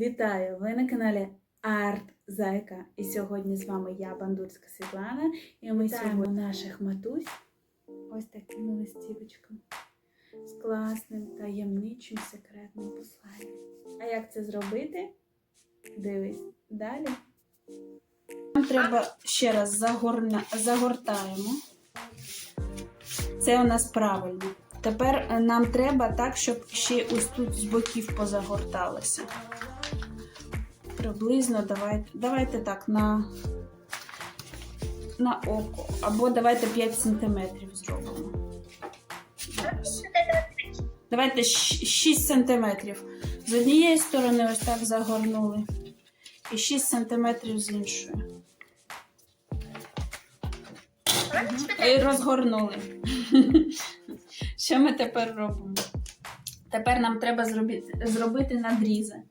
Вітаю! Ви на каналі Арт Зайка. І сьогодні з вами я, Бандурська Світлана, і ми сьогодні наших матусь ось такими листівочками з класним таємничим секретним посланням. А як це зробити? Дивись далі. Нам треба ще раз загорна... загортаємо. Це у нас правильно. Тепер нам треба так, щоб ще ось тут з боків позагорталося. Приблизно давайте, давайте так на, на око. Або давайте 5 см зробимо. Давайте 6 см. З однієї сторони ось так загорнули. І 6 см з іншої. І розгорнули. Що ми тепер робимо? Тепер нам треба зробити, зробити надрізи.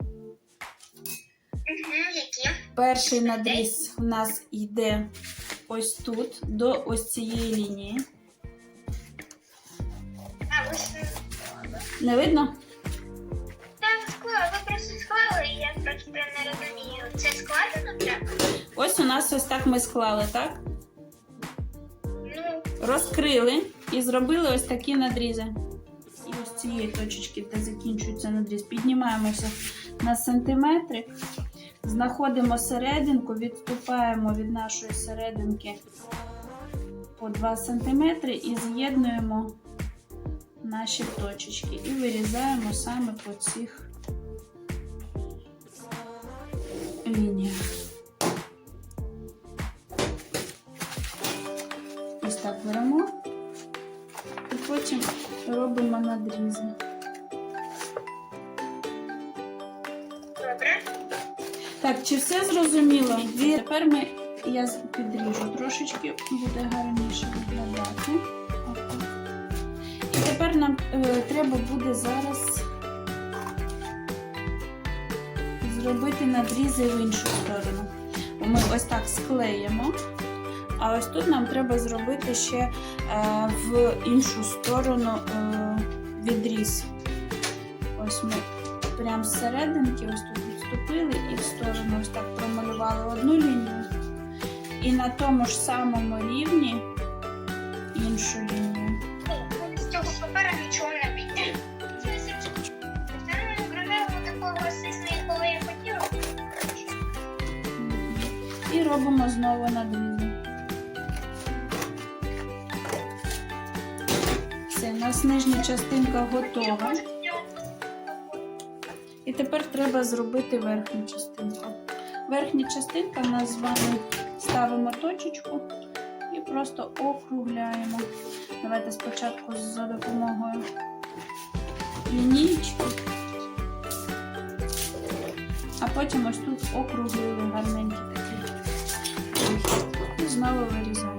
Які? Перший надріз у нас йде ось тут, до ось цієї лінії. А, ось Не видно? так склали, ви просто склали, і я просто не розумію. Це складено треба? Ось у нас ось так ми склали, так? Ну, Розкрили і зробили ось такі надрізи. І ось цієї точечки, де закінчується надріз, піднімаємося на сантиметрик, знаходимо серединку, відступаємо від нашої серединки по 2 см і з'єднуємо наші точечки і вирізаємо саме по цих лініях. Чи все зрозуміло? Тепер ми я підріжу трошечки, буде гарніше виглядати. І тепер нам е, треба буде зараз зробити надрізи в іншу сторону. Ми ось так склеїмо. А ось тут нам треба зробити ще е, в іншу сторону е, відріз. Ось ми прямо з серединки, ось тут відступили і в сторону ось так промалювали одну лінію. І на тому ж самому рівні іншу лінію. Ну, З цього папера нічого не піде. І робимо знову надрізи. Все, у нас нижня частинка готова. І тепер треба зробити верхню частинку. Верхня частинка у нас з вами ставимо точечку і просто округляємо. Давайте спочатку за допомогою лінійки, а потім ось тут округлили гарненькі такі. І знову вирізаємо.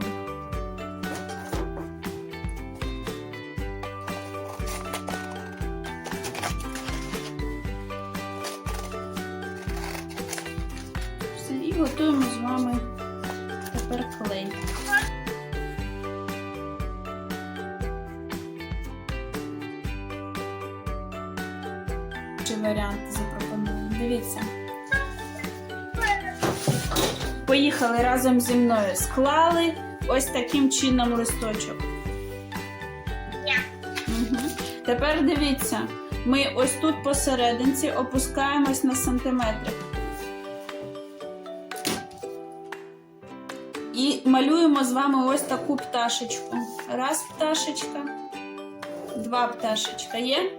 Готуємо з вами тепер клей. Чи варіант запропоную? Дивіться. Поїхали разом зі мною. Склали ось таким чином листочок. Тепер дивіться, ми ось тут посерединці опускаємось на сантиметрик. І малюємо з вами ось таку пташечку. Раз пташечка, два пташечка є.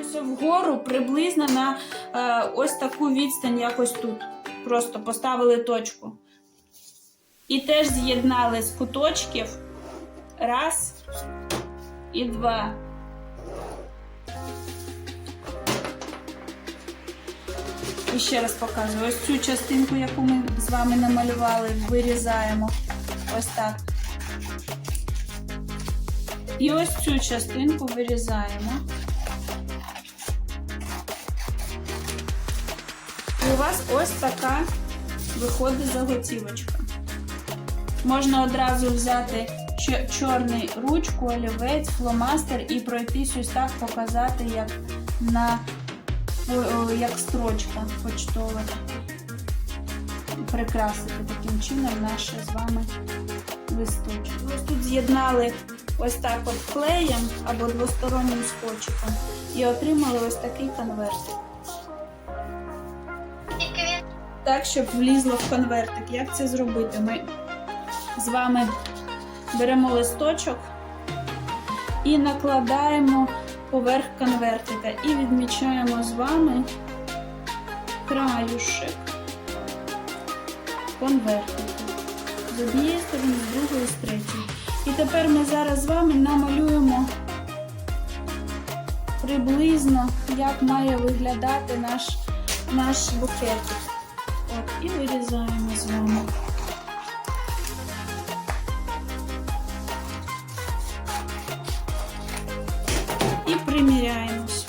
Ось вгору приблизно на е, ось таку відстань, якось тут. Просто поставили точку. І теж з'єднали з куточків. Раз і два. І ще раз показую. Ось цю частинку, яку ми з вами намалювали, вирізаємо. Ось так. І ось цю частинку вирізаємо. І у вас ось така виходить заготівочка. Можна одразу взяти чорний ручку, олівець, фломастер і пройтись ось так, показати, як на як строчка почтова. Прикрасити таким чином наші з вами листочки. Ось тут з'єднали ось так от клеєм або двостороннім скотчиком і отримали ось такий конверт. Тільки він Так, щоб влізло в конвертик. Як це зробити? Ми з вами беремо листочок і накладаємо поверх конвертика і відмічаємо з вами краюшек конвертика. З однієї сторони, з другої, з третьої. І тепер ми зараз з вами намалюємо приблизно, як має виглядати наш, наш букетик. От, і вирізаємо з вами. Приміряємось,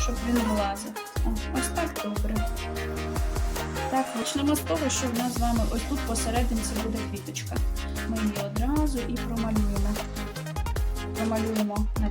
щоб він влазив. Ось так добре. Так, почнемо з того, що в нас з вами ось тут посерединці буде квіточка. Ми її одразу і промалюємо. Промалюємо на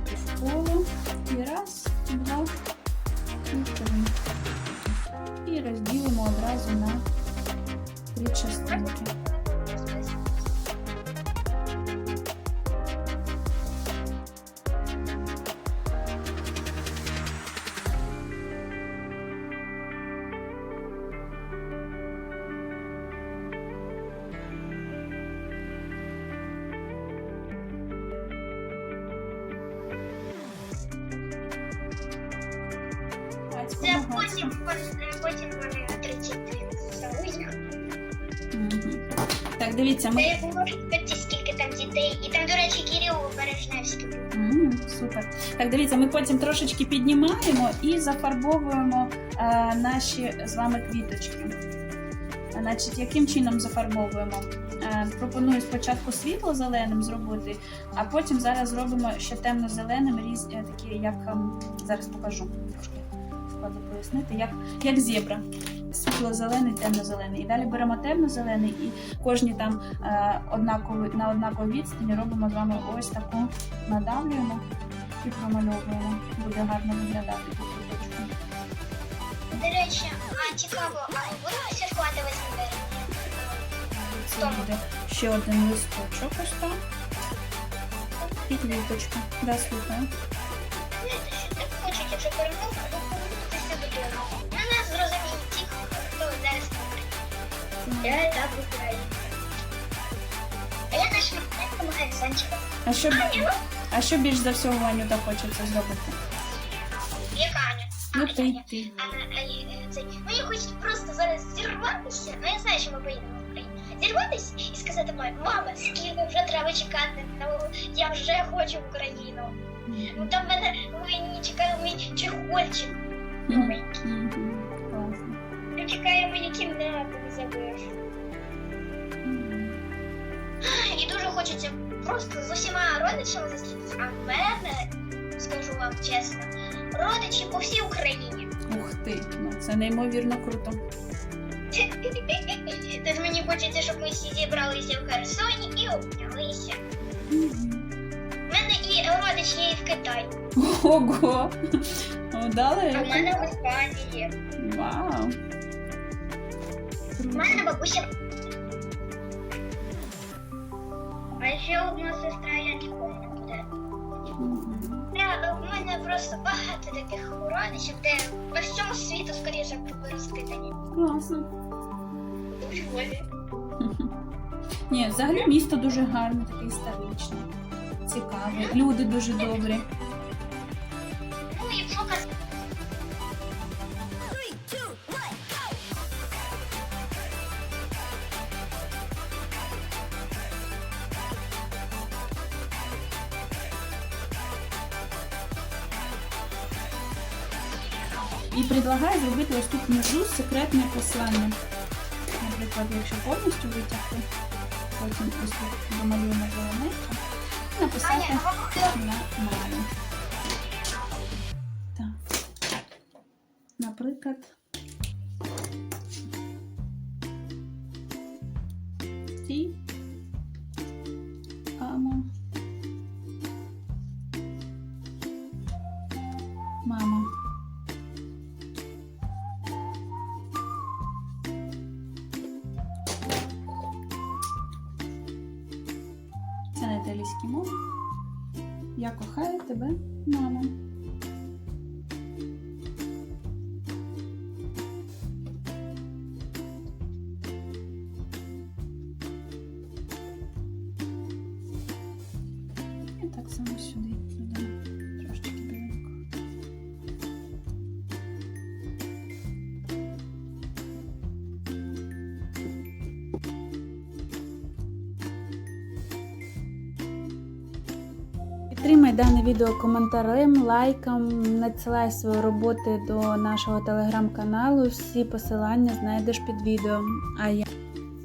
потім, потім вони отрицять Так, дивіться, ми. я було скільки там дітей. І там, до речі, Кирило Бережневський. був. Супер. Так, дивіться, ми потім трошечки піднімаємо і зафарбовуємо е, наші з вами квіточки. Е, Значить, яким чином зафарбовуємо? Е, пропоную спочатку світло-зеленим зробити, а потім зараз зробимо ще темно-зеленим, різ, е, такі, як ем, зараз покажу. Трошки складно пояснити, як, як зебра. Світло-зелений, темно-зелений. І далі беремо темно-зелений і кожні там е, однакові, на однаковій відстані робимо з вами ось таку надавлюємо і промальовуємо. Буде гарно виглядати по куточку. До речі, а цікаво, а будемо святкувати весну? Це буде ще один листочок ось так. І квіточка. Да, слухаю. Я так в Україні. А я допомагаю Санчику. А що, а що більш за всього Анюта хочеться зробити? Яка Ну ти ти. Мені хочеться просто зараз зірватися, ну я знаю, що ми поїдемо в Україну. Зірватися і сказати мамі, мама, скільки вже треба чекати, я вже хочу в Україну. Ну там мене мені чекає мій чехольчик. новенький. Класно. Чекає мені забудеш. І дуже хочеться просто з усіма родичами зустрітися. А в мене, скажу вам чесно, родичі по всій Україні. Ух ти, ну це неймовірно круто. Тож мені хочеться, щоб ми всі зібралися в Херсоні і обнялися. У мене і родич є в Китаї, Ого! а в мене в Іспанії. Вау. У мене бабуся. А ще одна сестра, я ніколи не буде. Я, у мене просто багато таких родичів, де по всьому світу, скоріше, розкидані. Класно. У Львові. Ні, взагалі місто дуже гарне, таке історичне, цікаве. Люди дуже добрі. І предлагаю зробити ось тут внизу секретне послання. Наприклад, якщо повністю витягти, потім ось тут домалюємо зелененько і написати на мамі. Так. Наприклад. Італійській мові. Я кохаю тебе, мамо. Дане відео коментарем, лайком, надсилай свої роботи до нашого телеграм-каналу. Всі посилання знайдеш під відео. А я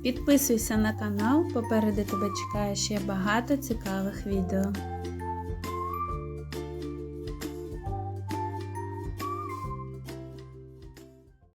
підписуйся на канал, попереду тебе чекає ще багато цікавих відео.